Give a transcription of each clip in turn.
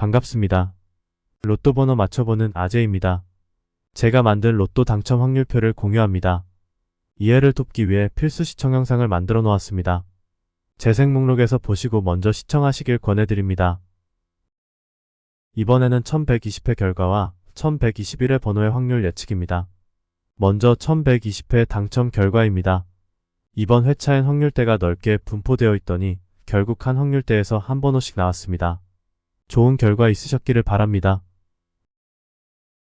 반갑습니다. 로또 번호 맞춰보는 아재입니다. 제가 만든 로또 당첨 확률표를 공유합니다. 이해를 돕기 위해 필수 시청 영상을 만들어 놓았습니다. 재생 목록에서 보시고 먼저 시청하시길 권해드립니다. 이번에는 1120회 결과와 1121회 번호의 확률 예측입니다. 먼저 1120회 당첨 결과입니다. 이번 회차엔 확률대가 넓게 분포되어 있더니 결국 한 확률대에서 한 번호씩 나왔습니다. 좋은 결과 있으셨기를 바랍니다.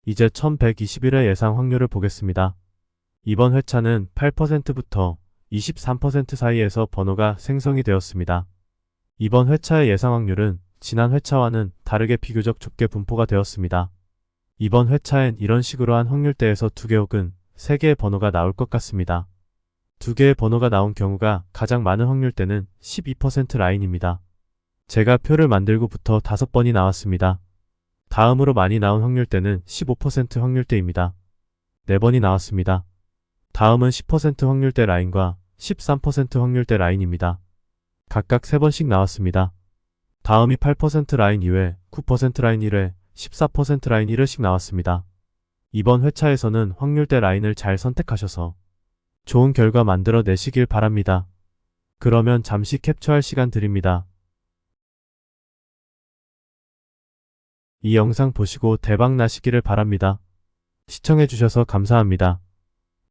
이제 1121회 예상 확률을 보겠습니다. 이번 회차는 8%부터 23% 사이에서 번호가 생성이 되었습니다. 이번 회차의 예상 확률은 지난 회차와는 다르게 비교적 좁게 분포가 되었습니다. 이번 회차엔 이런 식으로 한 확률대에서 두개 혹은 세 개의 번호가 나올 것 같습니다. 두 개의 번호가 나온 경우가 가장 많은 확률대는 12% 라인입니다. 제가 표를 만들고부터 다섯 번이 나왔습니다. 다음으로 많이 나온 확률대는 15% 확률대입니다. 네 번이 나왔습니다. 다음은 10% 확률대 라인과 13% 확률대 라인입니다. 각각 3번씩 나왔습니다. 다음이 8% 라인 2회, 9% 라인 1회, 14% 라인 1회씩 나왔습니다. 이번 회차에서는 확률대 라인을 잘 선택하셔서 좋은 결과 만들어 내시길 바랍니다. 그러면 잠시 캡처할 시간 드립니다. 이 영상 보시고 대박 나시기를 바랍니다. 시청해주셔서 감사합니다.